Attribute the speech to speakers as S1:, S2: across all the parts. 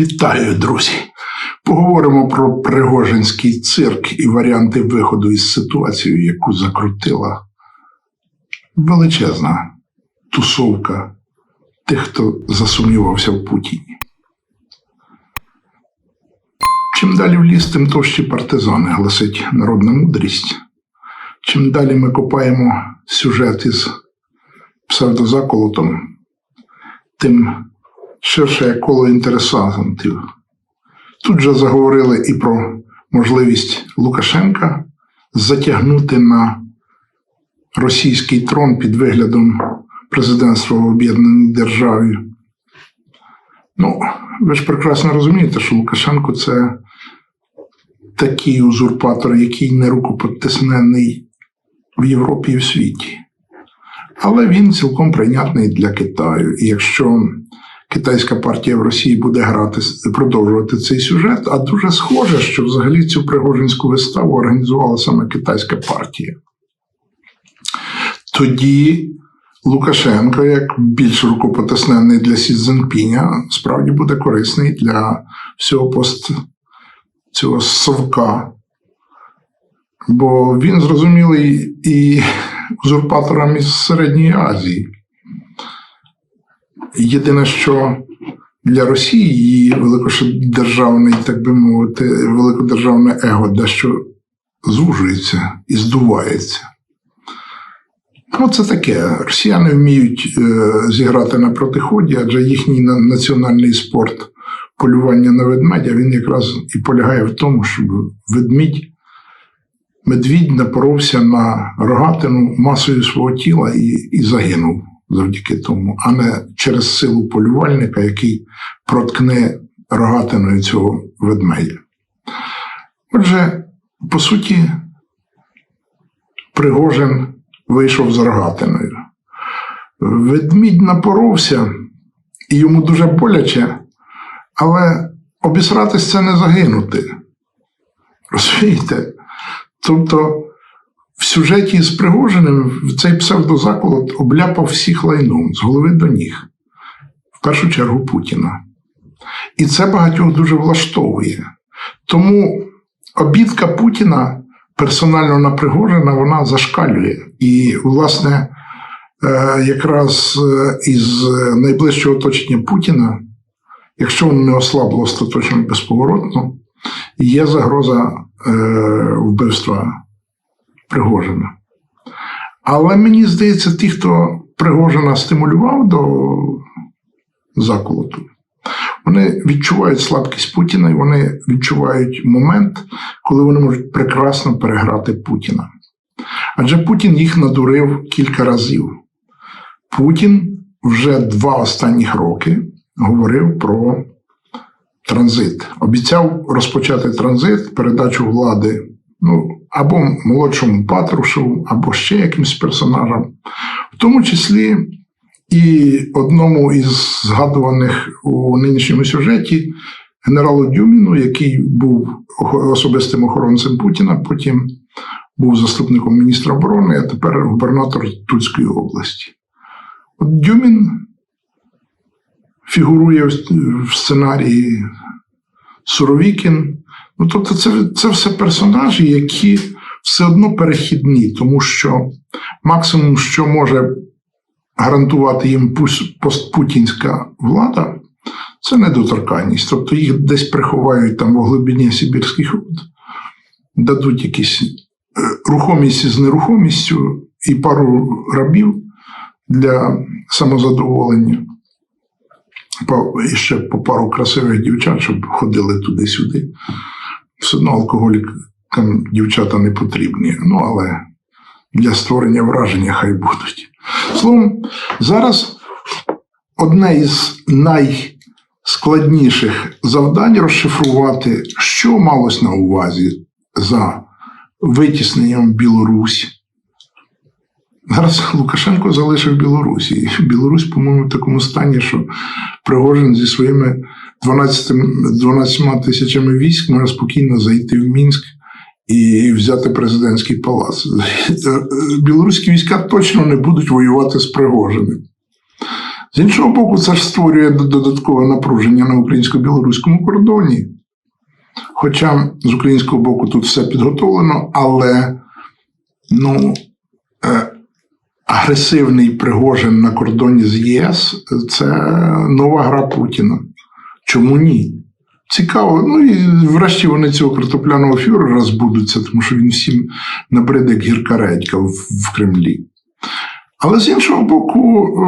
S1: Вітаю, друзі! Поговоримо про Пригожинський цирк і варіанти виходу із ситуації, яку закрутила величезна тусовка тих, хто засумнівався в Путіні. Чим далі в ліс, тим товщі партизани, гласить народна мудрість. Чим далі ми копаємо сюжет із псевдозаколотом, тим ширше коло інтересантів. Тут же заговорили і про можливість Лукашенка затягнути на російський трон під виглядом президентства в Об'єднаній Державі. Ну, ви ж прекрасно розумієте, що Лукашенко це такий узурпатор, який не рукопотиснений в Європі і в світі. Але він цілком прийнятний для Китаю. І якщо китайська партія в Росії буде грати, продовжувати цей сюжет, а дуже схоже, що взагалі цю Пригожинську виставу організувала саме китайська партія. Тоді Лукашенко, як більш рукопотиснений для Сі Цзіньпіня, справді буде корисний для всього пост цього совка. Бо він зрозумілий і узурпаторам із Середньої Азії. Єдине, що для Росії її великодержавний, так би мовити, великодержавне его дещо звужується і здувається. Ну, це таке. Росіяни вміють е, зіграти на протиході, адже їхній національний спорт полювання на ведмедя, він якраз і полягає в тому, щоб ведмідь, медвідь напоровся на рогатину масою свого тіла і, і загинув завдяки тому, а не через силу полювальника, який проткне рогатиною цього ведмедя. Отже, по суті, Пригожин вийшов з рогатиною. Ведмідь напоровся, і йому дуже боляче, але обісратись це не загинути. Розумієте? Тобто в сюжеті з Пригожиним цей псевдозаколот обляпав всіх лайном з голови до ніг, в першу чергу Путіна. І це багатьох дуже влаштовує. Тому обідка Путіна персонально на Пригожина вона зашкалює. І, власне, е, якраз е, із найближчого оточення Путіна, якщо воно не ослабло остаточно безповоротно, є загроза е, вбивства Пригожина. Але мені здається, ті, хто Пригожина стимулював до заколоту, вони відчувають слабкість Путіна і вони відчувають момент, коли вони можуть прекрасно переграти Путіна. Адже Путін їх надурив кілька разів. Путін вже два останніх роки говорив про транзит. Обіцяв розпочати транзит, передачу влади ну, або молодшому Патрушеву, або ще якимсь персонажам, в тому числі і одному із згадуваних у нинішньому сюжеті генералу Дюміну, який був особистим охоронцем Путіна, потім був заступником міністра оборони, а тепер губернатор Тульської області. От Дюмін фігурує в сценарії Суровікін. Ну, тобто, це, це все персонажі, які все одно перехідні, тому що максимум, що може гарантувати їм постпутінська влада, це недоторканність. Тобто їх десь приховають там у глибині Сибірських руд, дадуть якісь е, рухомість з нерухомістю і пару рабів для самозадоволення. І ще по пару красивих дівчат, щоб ходили туди-сюди. Все одно алкоголікам дівчата не потрібні. Ну, але для створення враження хай будуть. Словом, зараз одне із найскладніших завдань розшифрувати, що малось на увазі за витісненням Білорусь. Зараз Лукашенко залишив Білорусі. Білорусь, по-моєму, в такому стані, що Пригожин зі своїми 12, 12 тисячами військ може спокійно зайти в Мінськ і взяти президентський палац. Білоруські війська точно не будуть воювати з Пригожиним. З іншого боку, це ж створює додаткове напруження на українсько-білоруському кордоні. Хоча з українського боку тут все підготовлено, але ну, е, агресивний Пригожин на кордоні з ЄС це нова гра Путіна. Чому ні? Цікаво. Ну і врешті вони цього картопляного фюрера збудуться, тому що він всім набриде як гірка редька в, Кремлі. Але з іншого боку, е,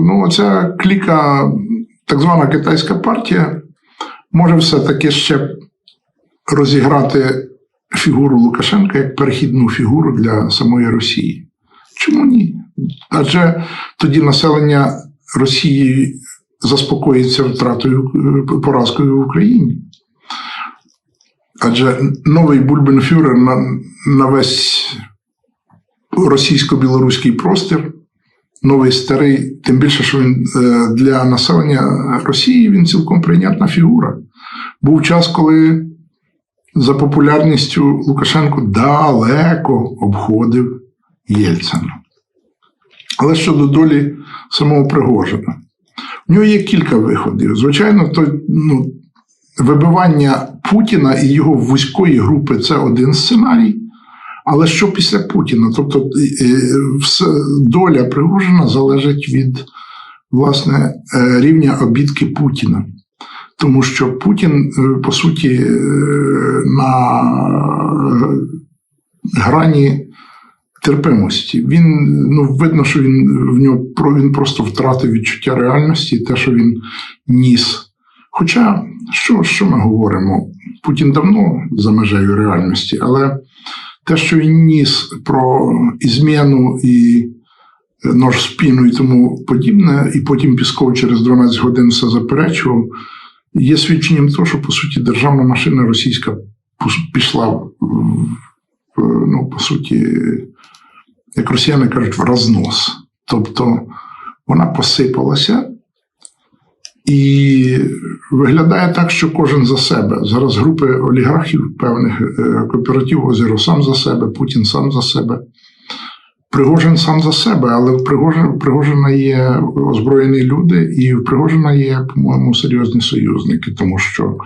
S1: ну, ця кліка, так звана китайська партія, може все-таки ще розіграти фігуру Лукашенка як перехідну фігуру для самої Росії. Чому ні? Адже тоді населення Росії заспокоїться втратою е, поразкою в Україні. Адже новий Бульбенфюрер на, на весь російсько-білоруський простір, новий старий, тим більше, що він е, для населення Росії він цілком прийнятна фігура. Був час, коли за популярністю Лукашенко далеко обходив Єльцина. Але щодо долі самого Пригожина, в нього є кілька виходів. Звичайно, то, ну, вибивання Путіна і його вузької групи це один сценарій. Але що після Путіна? Тобто доля Пригожина залежить від власне е, рівня обідки Путіна. Тому що Путін, е, по суті, е, на грані терпимості. Він ну видно, що він в нього він просто втратив відчуття реальності, і те, що він ніс. Хоча, що, що ми говоримо? Путін давно за межею реальності, але те, що він ніс про ізміну і нож в спіну і тому подібне, і потім Пісков через 12 годин все заперечував, є свідченням того, що по суті державна машина російська пішла ну, по суті, як росіяни кажуть, в рознос. Тобто вона посипалася. І виглядає так, що кожен за себе. Зараз групи олігархів певних е, кооператив Озеро сам за себе, Путін сам за себе. Пригожин сам за себе, але в Пригожина є озброєні люди, і в Пригожина є, по-моєму, серйозні союзники, тому що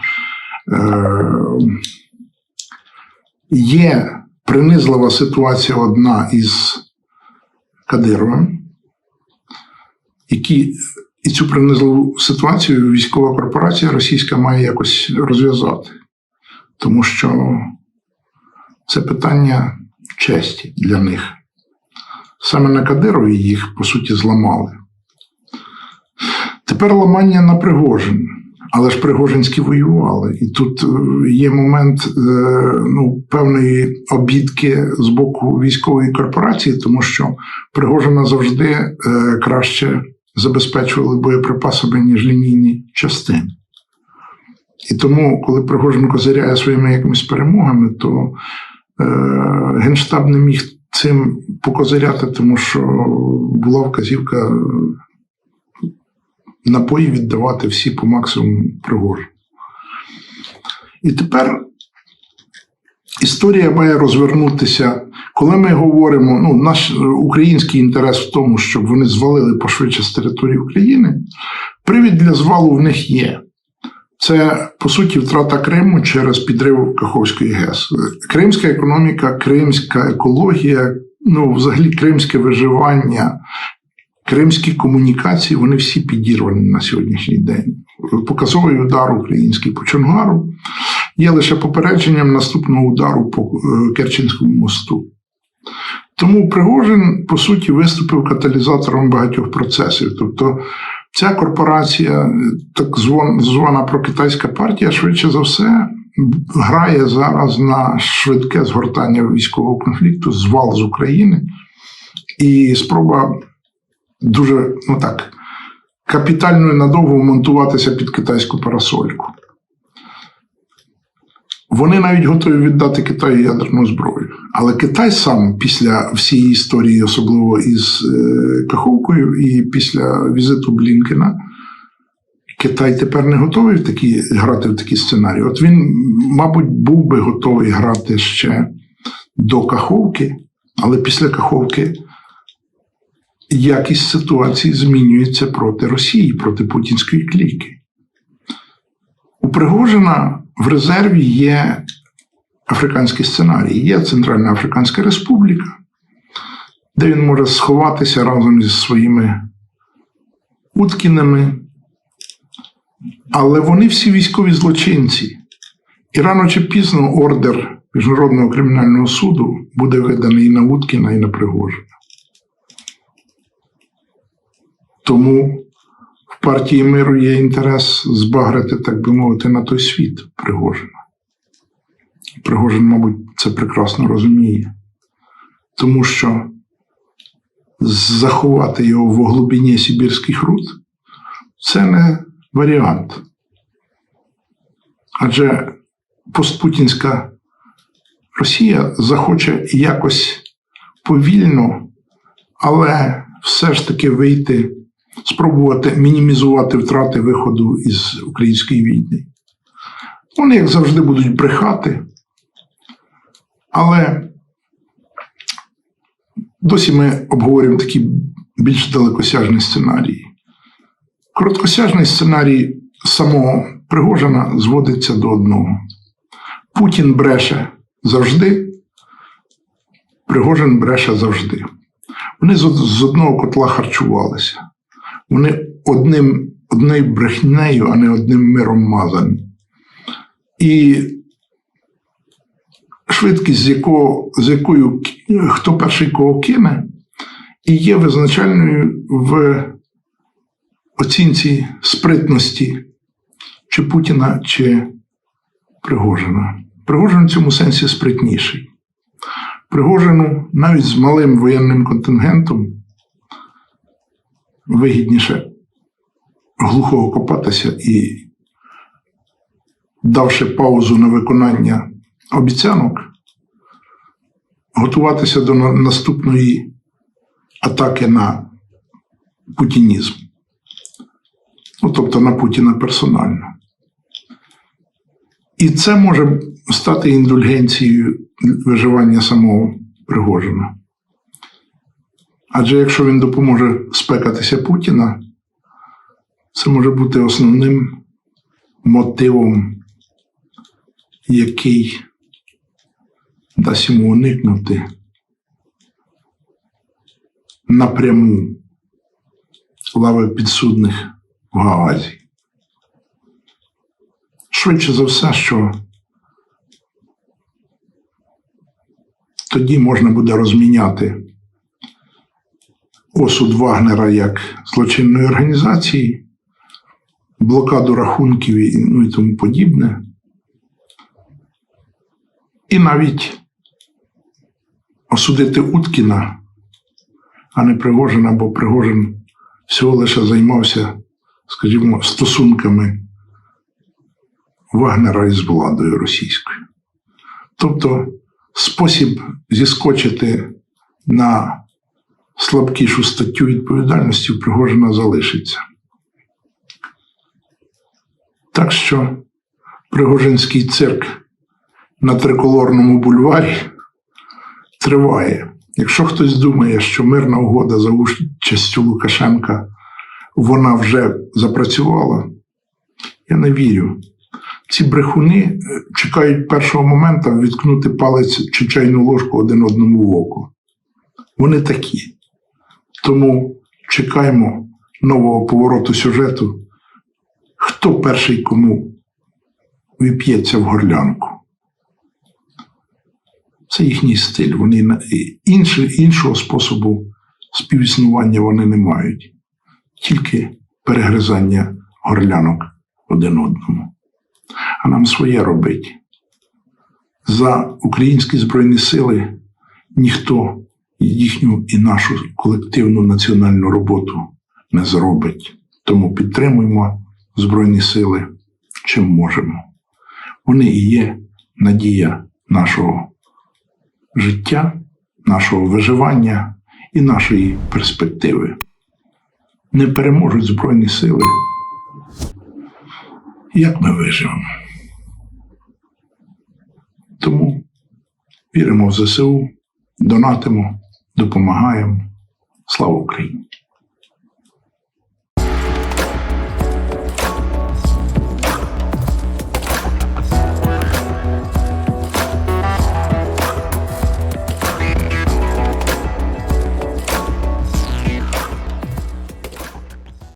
S1: е, є принизлива ситуація одна із Кадировим, які і цю принизливу ситуацію військова корпорація російська має якось розв'язати, тому що це питання честі для них. Саме на Кадирові їх, по суті, зламали. Тепер ламання на Пригожин. Але ж Пригожинські воювали. І тут е, є момент е, ну, певної обідки з боку військової корпорації, тому що Пригожина завжди е, краще забезпечували боєприпасами, ніж лінійні частини. І тому, коли Пригожин козиряє своїми якимись перемогами, то е, Генштаб не міг цим покозиряти, тому що була вказівка напої віддавати всі по максимуму Пригожину. І тепер історія має розвернутися. Коли ми говоримо, ну, наш український інтерес в тому, щоб вони звалили пошвидше з території України, привід для звалу в них є. Це, по суті, втрата Криму через підрив Каховської ГЕС. Кримська економіка, кримська екологія, ну, взагалі, кримське виживання, кримські комунікації, вони всі підірвані на сьогоднішній день. Показовий удар український по Чонгару є лише попередженням наступного удару по е, Керченському мосту. Тому Пригожин, по суті, виступив каталізатором багатьох процесів. Тобто, ця корпорація, так звана прокитайська партія, швидше за все, грає зараз на швидке згортання військового конфлікту, звал з України і спроба дуже ну так, капітально і надовго монтуватися під китайську парасольку. Вони навіть готові віддати Китаю ядерну зброю. Але Китай сам після всієї історії, особливо із е, Каховкою, і після візиту Блінкена, Китай тепер не готовий в такі, грати в такі сценарії. От він, мабуть, був би готовий грати ще до Каховки, але після Каховки якість ситуації змінюється проти Росії, проти путінської кліки. У Пригожина в резерві є африканський сценарій, є Центральна Африканська Республіка, де він може сховатися разом зі своїми Уткінами. Але вони всі військові злочинці. І рано чи пізно ордер Міжнародного кримінального суду буде виданий і на Уткіна, і на Пригожина. Тому в партії миру є інтерес збагрити, так би мовити, на той світ Пригожина. Пригожин, мабуть, це прекрасно розуміє. Тому що заховати його в глибині Сибірських руд це не варіант. Адже постпутінська Росія захоче якось повільно, але все ж таки вийти, спробувати мінімізувати втрати виходу із української війни. Вони, як завжди, будуть брехати, але досі ми обговорюємо такі більш далекосяжні сценарії. Короткосяжний сценарій самого Пригожина зводиться до одного: Путін бреше завжди, Пригожин бреше завжди. Вони з, одного котла харчувалися. Вони одним, одною брехнею, а не одним миром мазані. І швидкість, з, якого, з якою хто перший кого кине, і є визначальною в оцінці спритності чи Путіна, чи Пригожина. Пригожин в цьому сенсі спритніший. Пригожину навіть з малим воєнним контингентом вигідніше глухо окопатися і, давши паузу на виконання обіцянок, готуватися до наступної атаки на путінізм. Ну, тобто на Путіна персонально. І це може стати індульгенцією виживання самого Пригожина. Адже якщо він допоможе спекатися Путіна, це може бути основним мотивом, який дасть йому уникнути напряму лави підсудних в Гаазі. Швидше за все, що тоді можна буде розміняти осуд Вагнера як злочинної організації, блокаду рахунків і, ну, і тому подібне. І навіть осудити Уткіна, а не Пригожина, бо Пригожин всього лише займався, скажімо, стосунками Вагнера із владою російською. Тобто спосіб зіскочити на слабкішу статтю відповідальності Пригожина залишиться. Так що Пригожинський цирк на триколорному бульварі триває. Якщо хтось думає, що мирна угода за участю Лукашенка вона вже запрацювала, я не вірю. Ці брехуни е, чекають першого моменту відкнути палець чи чайну ложку один одному в око. Вони такі. Тому чекаємо нового повороту сюжету. Хто перший кому вип'ється в горлянку? Це їхній стиль. Вони інші, іншого способу співіснування вони не мають. Тільки перегризання горлянок один одному. А нам своє робить. За українські збройні сили ніхто їхню і нашу колективну національну роботу не зробить. Тому підтримуємо Збройні сили чим можемо. Вони і є надія нашого життя, нашого виживання і нашої перспективи. Не переможуть Збройні сили. Як ми виживемо? Тому віримо в ЗСУ, донатимо, допомагаємо Слава Україні!